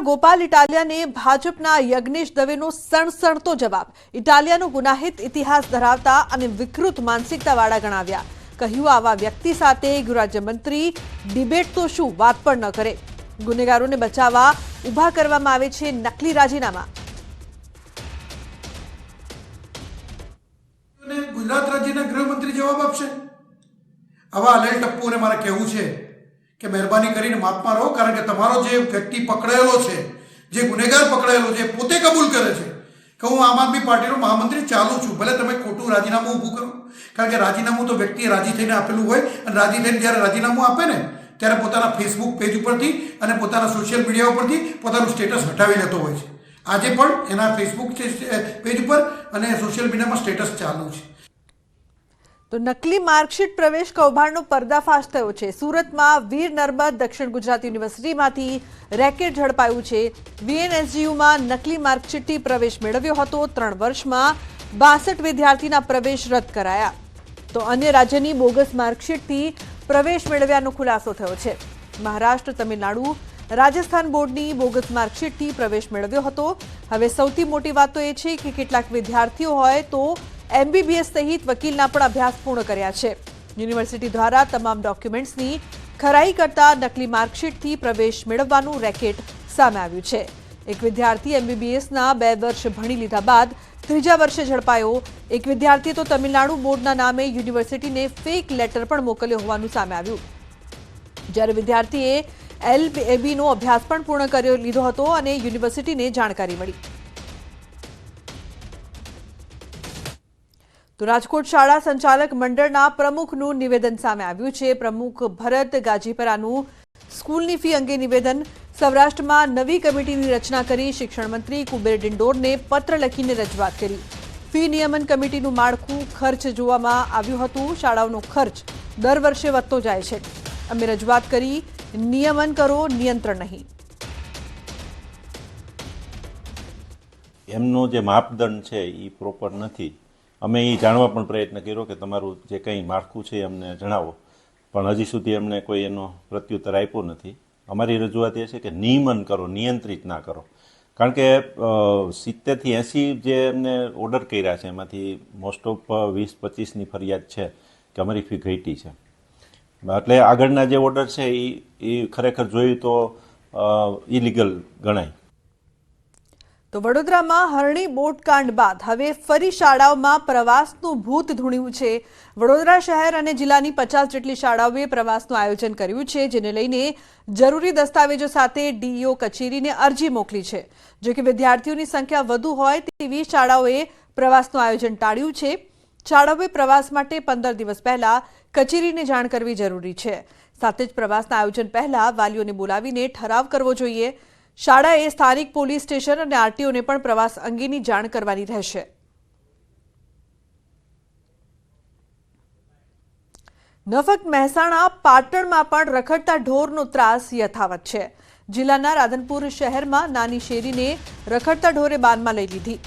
વડોદરાના ગોપાલ ઇટાલિયાને ભાજપના યજ્ઞેશ દવેનો સણસણતો જવાબ. ઇટાલિયાનો ગુનાહિત ઇતિહાસ ધરાવતા અને વિકૃત માનસિકતાવાળા ગણાવ્યા. કહ્યું, આવા વ્યક્તિ સાથે ગૃહરાજ્યમંત્રી ડિબેટ તો શું? વાત પણ ન કરે. ગુનેગારોને બચાવવા ઊભા કરવામાં આવે છે નકલી રાજીનામા. ગુજરાત રાજ્યના ગૃહમંત્રી જવાબ આપશે. આવા અલેલ ટપ્પુઓને મારે કહેવું છે. કે મહેરબાની કરીને માપમાં રહો, કારણ કે તમારો જે વ્યક્તિ પકડાયેલો છે, જે ગુનેગાર પકડાયેલો છે પોતે કબૂલ કરે છે કે હું આમ આદમી પાર્ટીનો મહામંત્રી ચાલુ છું, ભલે તમે ખોટું રાજીનામું ઊભું કરો. કારણ કે રાજીનામું તો વ્યક્તિએ રાજી થઈને આપેલું હોય અને રાજી થઈને જ્યારે રાજીનામું આપે ને, ત્યારે પોતાના ફેસબુક પેજ ઉપરથી અને પોતાના સોશિયલ મીડિયા ઉપરથી પોતાનું સ્ટેટસ હટાવી લેતો હોય છે. આજે પણ એના ફેસબુક પેજ ઉપર અને સોશિયલ મીડિયામાં સ્ટેટસ ચાલુ છે. તો નકલી માર્કશીટ પ્રવેશ કૌભાંડનો પર્દાફાશ થયો છે. સુરતમાં વીર નર્મદ દક્ષિણ ગુજરાત યુનિવર્સિટીમાંથી રેકેટ ઝડપાયું છે. વીએનએસજીયુમાં નકલી માર્કશીટથી પ્રવેશ મેળવ્યો હતો. ત્રણ વર્ષમાં બાસઠ વિદ્યાર્થીના પ્રવેશ રદ કરાયા. તો અન્ય રાજ્યની બોગસ માર્કશીટથી પ્રવેશ મેળવ્યાનો ખુલાસો થયો છે. મહારાષ્ટ્ર, તમિલનાડુ, રાજસ્થાન બોર્ડની બોગસ માર્કશીટથી પ્રવેશ મેળવ્યો હતો. હવે સૌથી મોટી વાત તો એ છે કે કેટલાક વિદ્યાર્થીઓ હોય તો એમબીબીએસ સહિત વકીલના પણ અભ્યાસ પૂર્ણ કર્યા છે. યુનિવર્સિટી દ્વારા તમામ ડોક્યુમેન્ટ્સની ખરાઈ કરતા નકલી માર્કશીટથી પ્રવેશ મેળવવાનું રેકેટ સામે આવ્યું છે. એક વિદ્યાર્થી એમબીબીએસના બે વર્ષ ભણી લીધા બાદ ત્રીજા વર્ષે ઝડપાયો. એક વિદ્યાર્થીએ તો તમિલનાડુ બોર્ડના નામે યુનિવર્સિટીને ફેક લેટર પણ મોકલ્યો હોવાનું સામે આવ્યું. જ્યારે વિદ્યાર્થીએ એલ એબીનો અભ્યાસ પણ પૂર્ણ કર્યો લીધો હતો અને યુનિવર્સિટીને જાણકારી મળી. તો રાજકોટ શાળા સંચાલક મંડળના પ્રમુખનું નિવેદન સામે આવ્યું છે. પ્રમુખ ભરત ગાજીપરાનું સ્કૂલની ફી અંગે નિવેદન. સૌરાષ્ટ્રમાં નવી કમિટીની રચના કરી શિક્ષણ કુબેર ડિંડોરને પત્ર લખીને રજૂઆત કરી. ફી નિયમન કમિટીનું માળખું ખર્ચ જોવામાં આવ્યું હતું. શાળાઓનો ખર્ચ દર વર્ષે વધતો જાય છે. અમે રજૂઆત કરી, નિયમન કરો, નિયંત્રણ નહીં. એમનો જે માપદંડ છે એ પ્રોપર નથી. અમે એ જાણવા પણ પ્રયત્ન કર્યો કે તમારું જે કંઈ માળખું છે અમને જણાવો. પણ હજી સુધી એમને કોઈ એનો પ્રત્યુત્તર આપ્યો નથી. અમારી રજૂઆત એ છે કે નિયમન કરો, નિયંત્રિત ના કરો. કારણ કે સિત્તેરથી એંસી જે એમને ઓર્ડર કર્યા છે, એમાંથી મોસ્ટ ઓફ વીસ પચીસની ફરિયાદ છે કે અમારી ફી ઘટી છે. એટલે આગળના જે ઓર્ડર છે એ એ ખરેખર જોયું તો ઇલીગલ ગણાય. તો વડોદરામાં હરણી બોટકાંડ બાદ હવે ફરી શાળાઓમાં પ્રવાસનું ભૂત ધૂણ્યું છે. વડોદરા શહેર અને જિલ્લાની પચાસ જેટલી શાળાઓએ પ્રવાસનું આયોજન કર્યું છે, જેને લઈને જરૂરી દસ્તાવેજો સાથે ડીઈઓ કચેરીને અરજી મોકલી છે. જો કે વિદ્યાર્થીઓની સંખ્યા વધુ હોય તેવી શાળાઓએ પ્રવાસનું આયોજન ટાળ્યું છે. શાળાઓએ પ્રવાસ માટે પંદર દિવસ પહેલા કચેરીને જાણ કરવી જરૂરી છે. સાથે જ પ્રવાસના આયોજન પહેલા વાલીઓને બોલાવીને ઠરાવ કરવો જોઈએ. શાળાએ સ્થાનિક પોલીસ સ્ટેશન અને આરટીઓને પણ પ્રવાસ અંગેની જાણ કરવાની રહેશે. ન મહેસાણા પાટણમાં પણ રખડતા ઢોરનો ત્રાસ યથાવત છે. જિલ્લાના રાધનપુર શહેરમાં નાની શેરીને રખડતા ઢોરે બાનમાં લઈ લીધી.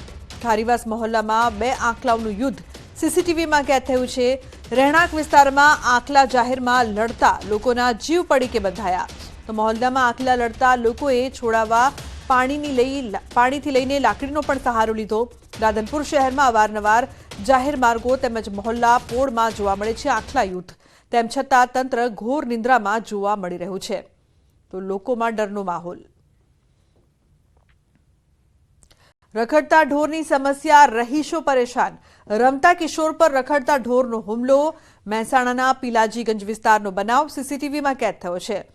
ખારીવાસ મહોલ્લામાં બે આંકલાઓનું યુદ્ધ સીસીટીવીમાં કેદ થયું છે. રહેણાંક વિસ્તારમાં આંકલા જાહેરમાં લડતા લોકોના જીવ પડીકે બંધાયા. તો મહોલ્લામાં આખલા લડતા લોકોએ છોડાવવા પાણીની લઈ પાણીથી લઈને લાકડીનો પણ સહારો લીધો. રાધનપુર શહેરમાં અવારનવાર જાહેર માર્ગો તેમજ મહોલ્લા પોળમાં જોવા મળે છે આખલા યુદ્ધ. તેમ છતાં તંત્ર ઘોર નિંદ્રામાં જોવા મળી રહ્યું છે. તો લોકોમાં ડરનો માહોલ. રખડતા ઢોરની સમસ્યા, રહીશો પરેશાન. રમતા કિશોર પર રખડતા ઢોરનો હુમલો. મહેસાણાના પીલાજીગંજ વિસ્તારનો બનાવ સીસીટીવીમાં કેદ થયો છે.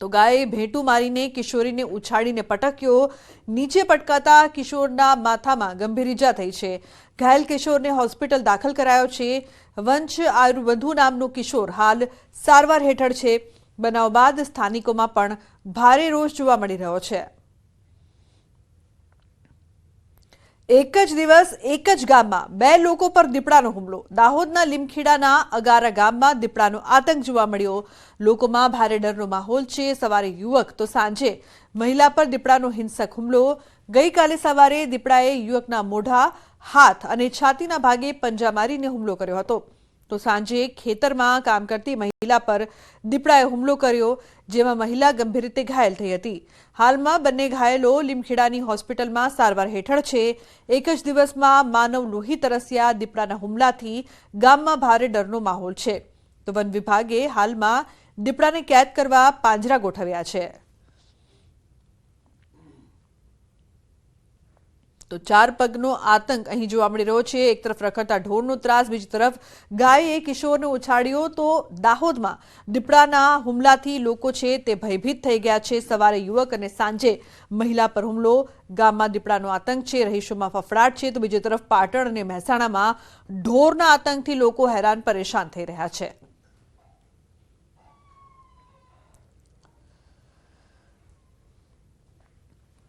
તો ગાયે ભેંટું મારીને કિશોરીને ઉછાળીને પટક્યો. નીચે પટકાતા કિશોરના માથામાં ગંભીર ઈજા થઈ છે. ઘાયલ કિશોરને હોસ્પિટલ દાખલ કરાયો છે. વંશ આયુર્વધુ નામનો કિશોર હાલ સારવાર હેઠળ છે. બનાવ બાદ સ્થાનિકોમાં પણ ભારે રોષ જોવા મળી રહ્યો છે. એક જ દિવસ, એક જ ગામમાં બે લોકો પર દીપડાનો હુમલો. દાહોદના લીમખેડાના અગારા ગામમાં દીપડાનો આતંક જોવા મળ્યો. લોકોમાં ભારે ડરનો માહોલ છે. સવારે યુવક, તો સાંજે મહિલા પર દીપડાનો હિંસક હુમલો. ગઈકાલે સવારે દીપડાએ યુવકના મોઢા, હાથ અને છાતીના ભાગે પંજા મારીને હુમલો કર્યો હતો. તો સાંજે ખેતરમાં કામ કરતી મહિલા પર દીપડાએ હુમલો કર્યો, જેમાં મહિલા ગંભીર રીતે ઘાયલ થઈ હતી. હાલમાં બંને ઘાયલો લીમખેડાની હોસ્પિટલમાં સારવાર હેઠળ છે. એક જ દિવસમાં માનવ લોહી તરસ્યા દીપડાના હુમલાથી ગામમાં ભારે ડરનો માહોલ છે. તો વન વિભાગે હાલમાં દીપડાને કેદ કરવા પાંજરા ગોઠવ્યા છે. તો ચાર પગનો આતંક અહીં જોવા મળી રહ્યો છે. એક તરફ રખડતા ઢોરનો ત્રાસ, બીજી તરફ ગાયે કિશોરને ઉછાળ્યો. તો દાહોદમાં દીપડાના હુમલાથી લોકો છે તે ભયભીત થઈ ગયા છે. સવારે યુવક અને સાંજે મહિલા પર હુમલો. ગામમાં દીપડાનો આતંક છે, રહીશોમાં ફફડાટ છે. તો બીજી તરફ પાટણ અને મહેસાણામાં ઢોરના આતંકથી લોકો હેરાન પરેશાન થઈ રહ્યા છે.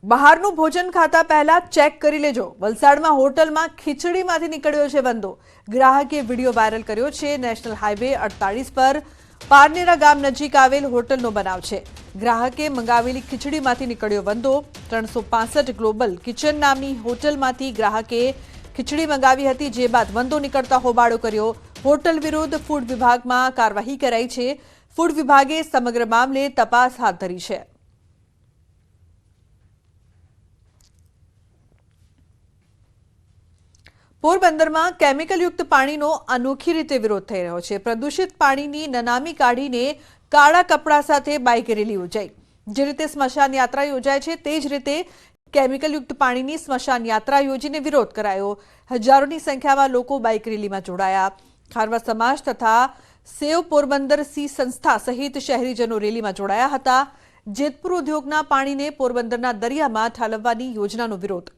બહારનું ભોજન ખાતા પહેલા ચેક કરી લેજો. વલસાડમાં હોટલમાં ખીચડીમાંથી નીકળ્યો છે વંદો ગ્રાહકે વીડિયો વાયરલ કર્યો છે, નેશનલ હાઈવે અડતાલીસ પર પારનેરા ગામ નજીક આવેલ હોટલનો બનાવ છે. ગ્રાહકે મંગાવેલી ખીચડીમાંથી નીકળ્યો વંદો ત્રણસો ગ્લોબલ કિચન નામની હોટલમાંથી ગ્રાહકે ખીચડી મંગાવી હતી, જે બાદ વંદો નીકળતા હોબાળો કર્યો. હોટલ વિરુદ્ધ ફૂડ વિભાગમાં કાર્યવાહી કરાઈ છે. ફૂડ વિભાગે સમગ્ર મામલે તપાસ હાથ ધરી છે. પોરબંદરમાં કેમિકલયુક્ત પાણીનો અનોખી રીતે વિરોધ થઈ રહ્યો છે. પ્રદૂષિત પાણીની નનામી કાઢીને કાળા કપડા સાથે બાઇક રેલી યોજાઈ. જે રીતે સ્મશાન યાત્રા યોજાય છે, તે જ રીતે કેમિકલયુક્ત પાણીની સ્મશાન યાત્રા યોજીને વિરોધ કરાયો. હજારોની સંખ્યામાં લોકો બાઇક રેલીમાં જોડાયા. ખારવા સમાજ તથા સેવ પોરબંદર સી સંસ્થા સહિત શહેરીજનો રેલીમાં જોડાયા હતા. જેતપુર ઉદ્યોગના પાણીને પોરબંદરના દરિયામાં ઠાલવવાની યોજનાનો વિરોધ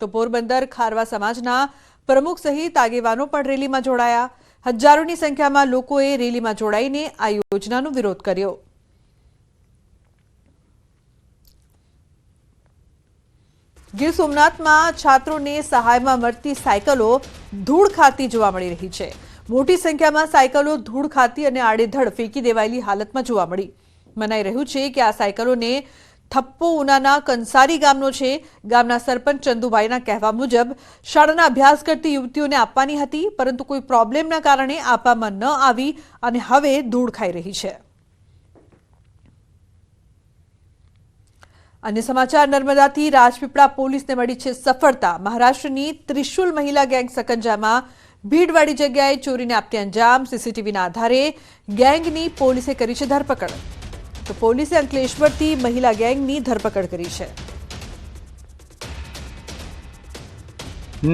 તો પોરબંદર ખારવા સમાજના પ્રમુખ સહિત આગેવાનો પણ રેલીમાં જોડાયા. હજારોની સંખ્યામાં લોકોએ રેલીમાં જોડાઈને આ યોજનાનો વિરોધ કર્યો. ગીર સોમનાથમાં છાત્રોને સહાયમાં મળતી સાયકલો ધૂળ ખાતી જોવા મળી રહી છે. મોટી સંખ્યામાં સાયકલો ધૂળ ખાતી અને આડેધડ ફેંકી દેવાયેલી હાલતમાં જોવા મળી. મનાઈ રહ્યું છે કે આ સાયકલોને થપ્પો ઉનાના કંસારી ગામનો છે. ગામના સરપંચ ચંદુભાઈના કહેવા મુજબ, શાળાના અભ્યાસ કરતી યુવતીઓને આપવાની હતી, પરંતુ કોઈ પ્રોબ્લેમના કારણે આપવામાં ન આવી અને હવે ધૂળ ખાઈ રહી છે. અન્ય સમાચાર, નર્મદાથી રાજપીપળા પોલીસને મળી છે સફળતા. મહારાષ્ટ્રની ત્રિશુલ મહિલા ગેંગ સકંજામાં ભીડવાળી જગ્યાએ ચોરીને આપતી અંજામ. સીસીટીવીના આધારે ગેંગની પોલીસે કરી છે ધરપકડ. તો પોલીસે અંકલેશ્વરથી મહિલા ગેંગની ધરપકડ કરી છે.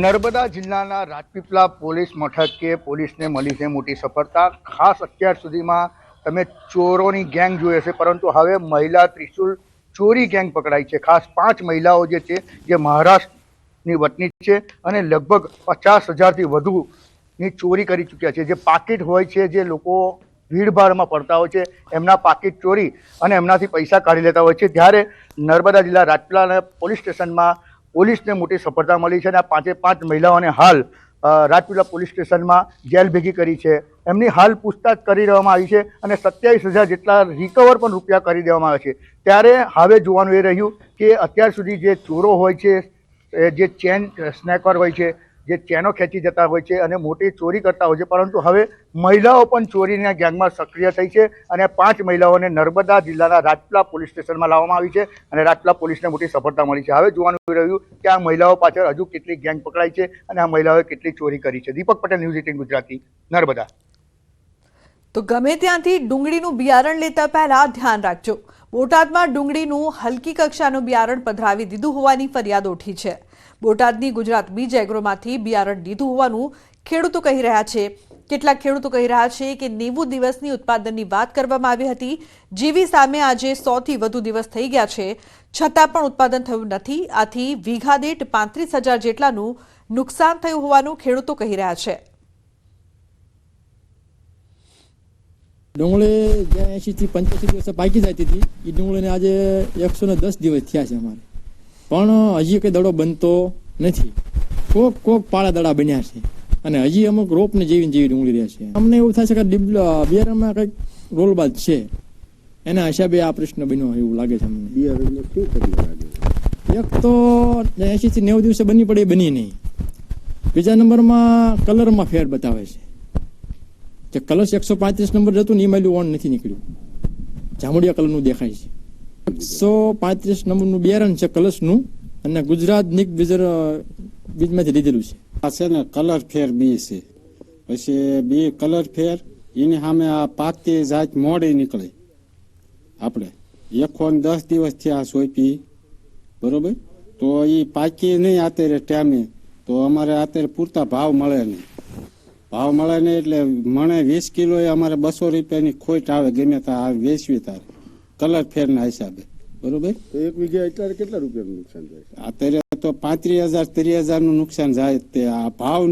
નર્મદા જિલ્લાના રાજપીપળા પોલીસ મથકે પોલીસને મળી છે મોટી સફળતા. ખાસ અત્યાર સુધીમાં તમે ચોરોની ગેંગ જોઈ હશે, પરંતુ હવે મહિલા ત્રિશુલ ચોરી ગેંગ પકડાઈ છે. ખાસ પાંચ મહિલાઓ જે છે, જે મહારાષ્ટ્રની વતની છે અને લગભગ પચાસ હજારથી વધુની ચોરી કરી ચૂક્યા છે. જે પાકીટ હોય છે, જે લોકો ભીડભાડમાં પડતા હોય છે, એમના પાકીટ ચોરી અને એમનાથી પૈસા કાઢી લેતા હોય છે. ત્યારે નર્મદા જિલ્લા રાજપીલા પોલીસ સ્ટેશનમાં પોલીસને મોટી સફળતા મળી છે અને આ પાંચે પાંચ મહિલાઓને હાલ રાજપીલા પોલીસ સ્ટેશનમાં જેલ ભેગી કરી છે. એમની હાલ પૂછતાછ કરી દેવામાં આવી છે અને સત્યાવીસ હજાર જેટલા રિકવર પણ રૂપિયા કરી દેવામાં આવે છે. ત્યારે હવે જોવાનું એ રહ્યું કે અત્યાર સુધી જે ચોરો હોય છે જે ચેન સ્નેકર હોય છે જે ચેનો ખેંચી જતા હોય છે અને મોટી ચોરી કરતા હોય છે, પરંતુ હવે મહિલાઓ પણ ચોરીના ગેંગમાં સક્રિય થઈ છે અને પાંચ મહિલાઓને નર્મદા જિલ્લાના રાજપલા પોલીસ સ્ટેશનમાં લાવવામાં આવી છે અને રાજપલા પોલીસને મોટી સફળતા મળી છે. હવે જોવાનું રહ્યું કે આ મહિલાઓ પાછળ હજુ કેટલી ગેંગ પકડાઈ છે અને આ મહિલાઓએ કેટલી ચોરી કરી છે. Deepak Patel, News Eighteen Gujarati, Narmada. તો ગમે ત્યાંથી ડુંગળીનું બિયારણ લેતા પહેલા ધ્યાન રાખજો. બોટાદમાં ડુંગળીનું હલકી કક્ષાનું બિયારણ પધરાવી દીધું હોવાની ફરિયાદ ઉઠી છે. બોટાદની ગુજરાત બીજ એગ્રોમાંથી બિયારણ લીધું હોવાનું ખેડૂતો કહી રહ્યા છે. કેટલાક ખેડૂતો કહી રહ્યા છે કે નેવું દિવસની ઉત્પાદનની વાત કરવામાં આવી હતી. જેવી સામે આજે સોથી વધુ દિવસ થઈ ગયા છે. છતાં પણ ઉત્પાદન થયું નથી. આથી વીઘા દીઠ પાંત્રીસ હજાર જેટલાનું નુકસાન થયું હોવાનું ખેડૂતો કહી રહ્યા છે. ડુંગળી જ્યાં એંશી થી પંચ્યાસી દિવસે પાકી જતી હતી એ ડુંગળીને આજે એકસો દસ દિવસ થયા છે અમારે. પણ હજી કઈ દડો બનતો નથી. કોક કોક પાળા દડા બન્યા છે. અને હજી અમુક રોપને જેવી જેવી ડુંગળી રહ્યા છે. અમને એવું થાય છે કે બિયારણમાં કંઈક રોલબાદ છે. એના હિસાબે આ પ્રશ્ન બન્યો એવું લાગે છે અમને. એક તો એસી થી નેવું દિવસે બની પડે બની નહીં. બીજા નંબરમાં કલરમાં ફેર બતાવે છે. જે કલર્સ એકસો પાંત્રીસ નંબર હતું ને એ માયલું ઓન નથી નીકળ્યું. જામુડિયા કલરનું દેખાય છે. એકસો પાંત્રીસ નંબરનું બિયારણ છે કલશનું અને ગુજરાત નિક બીજર બીજમાંથી લીધેલું છે. આ છે ને કલર ફેર બી છે. પછી બી કલર ફેર, એની સામે આ પાકતી જાત મોડી નીકળે. આપણે એકસો ને દસ દિવસથી આ સોંપી, બરોબર? તો એ પાકી નહીં અત્યારે ટાઈમે તો અમારે અત્યારે પૂરતા ભાવ મળે નહીં. ભાવ મળે નહીં એટલે મણે વીસ કિલો અમારે બસો રૂપિયાની ખોટ આવે, ગમે ત્યાં વેચવી તારે. કલર ફેરના હિસાબે. બરોબર? તો એક વીઘે અત્યારે કેટલા રૂપિયાનું નુકસાન થાય અત્યારે તો પાંત્રીસ હજાર ત્રીસ હજારનું નુકસાન જાય તે આ ભાવ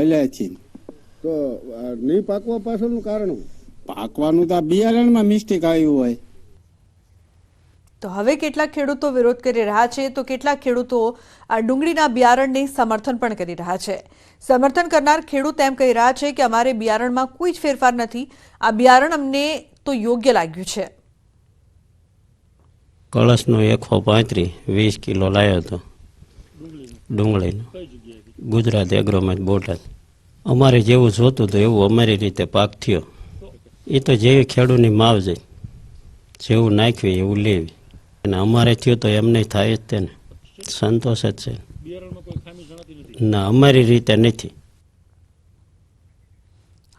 હલ્યા છે. તો નહીં પાકવા પાછળનું કારણ પાકવાનું તો આ બિયારણમાં મિસ્ટેક આવ્યું હોય. તો હવે કેટલાક ખેડૂતો વિરોધ કરી રહ્યા છે તો કેટલાક ખેડૂતો આ ડુંગળીના બિયારણને સમર્થન પણ કરી રહ્યા છે. સમર્થન કરનાર ખેડૂત એમ કહી રહ્યા છે કે અમારે બિયારણમાં કોઈ જ ફેરફાર નથી આ બિયારણ અમને તો યોગ્ય લાગ્યું છે. કળશનો એકસો પાંત્રીસ વીસ કિલો લાવ્યો હતો. ડુંગળીનો. ગુજરાત એગ્રોમાં બોટાદ અમારે જેવું જોતું હતું એવું અમારી રીતે પાક થયો. એ તો જેવી ખેડૂતની માવજે જેવું નાખ્યું એવું લેવી. અને અમારે થયું તો એમને થાય જ તેને. સંતોષ જ છે. ના, અમારી રીતે નથી.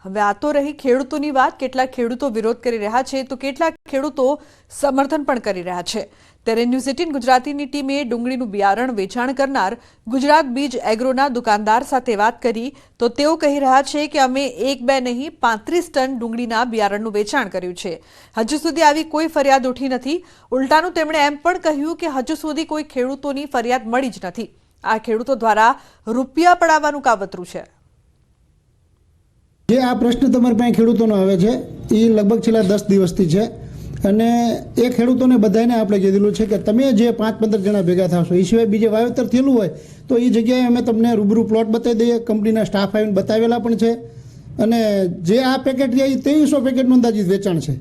હવે આ તો રહી ખેડૂતોની વાત, કેટલાક ખેડૂતો વિરોધ કરી રહ્યા છે, તો કેટલાક ખેડૂતો સમર્થન પણ કરી રહ્યા છે. ત્યારે ન્યૂઝ એટીન ગુજરાતીની ટીમે ડુંગળીનું બિયારણ વેચાણ કરનાર ગુજરાત બીજ એગ્રોના દુકાનદાર સાથે વાત કરી, તો તેઓ કહી રહ્યા છે કે અમે એક બે નહીં, પાંત્રીસ ટન ડુંગળીના બિયારણનું વેચાણ કર્યું છે. હજુ સુધી આવી કોઈ ફરિયાદ ઉઠી નથી. ઉલટાનું તેમણે એમ પણ કહ્યું કે હજુ સુધી કોઈ ખેડૂતોની ફરિયાદ મળી જ નથી. આ ખેડૂતો દ્વારા રૂપિયા પડાવવાનું કાવતરું છે. જે આ પ્રશ્ન તમારી પાસે ખેડૂતોનો આવે છે. એ લગભગ છેલ્લા દસ દિવસથી છે. અને એ ખેડૂતોને બધાને આપણે કીધેલું છે કે તમે જે પાંચ પંદર જણા ભેગા થશો એ સિવાય બીજે વાવેતર થયેલું હોય, તો એ જગ્યાએ અમે તમને રૂબરૂ પ્લોટ બતાવી દઈએ. કંપનીના સ્ટાફ આવીને બતાવેલા પણ છે. અને જે આ પેકેટ છે એ ત્રેવીસો પેકેટનું અંદાજિત વેચાણ છે.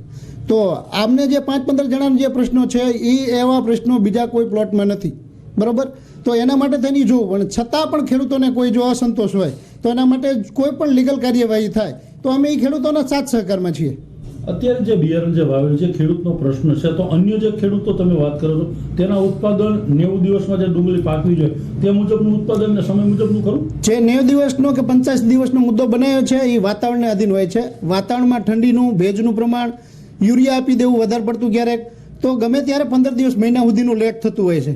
તો આમને જે પાંચ પંદર જણાના જે પ્રશ્નો છે એ એવા પ્રશ્નો બીજા કોઈ પ્લોટમાં નથી. બરાબર? તો એના માટે થઈને જોવું. પણ છતાં પણ ખેડૂતોને કોઈ જો અસંતોષ હોય તો એના માટે કોઈ પણ લીગલ કાર્યવાહી થાય તો અમે એ ખેડૂતોના સાથ સહકારમાં છીએ. અત્યારે જે બિયારણ જે વાવેલું છે ખેડૂતનો પ્રશ્ન છે તો અન્ય જે ખેડૂતો તમે વાત કરો છો તેના ઉત્પાદન નેવું દિવસમાં જે ડુંગળી પાકવી જોઈએ તે મુજબનું ઉત્પાદન ને સમય મુજબનું ખરું? જે નેવ દિવસનો કે પંચાસ દિવસનો મુદ્દો બનાવ્યો છે એ વાતાવરણને અધીન હોય છે. વાતાવરણમાં ઠંડીનું ભેજનું પ્રમાણ યુરિયા આપી દેવું વધારે પડતું ક્યારેક તો ગમે ત્યારે પંદર દિવસ મહિના સુધીનું લેટ થતું હોય છે.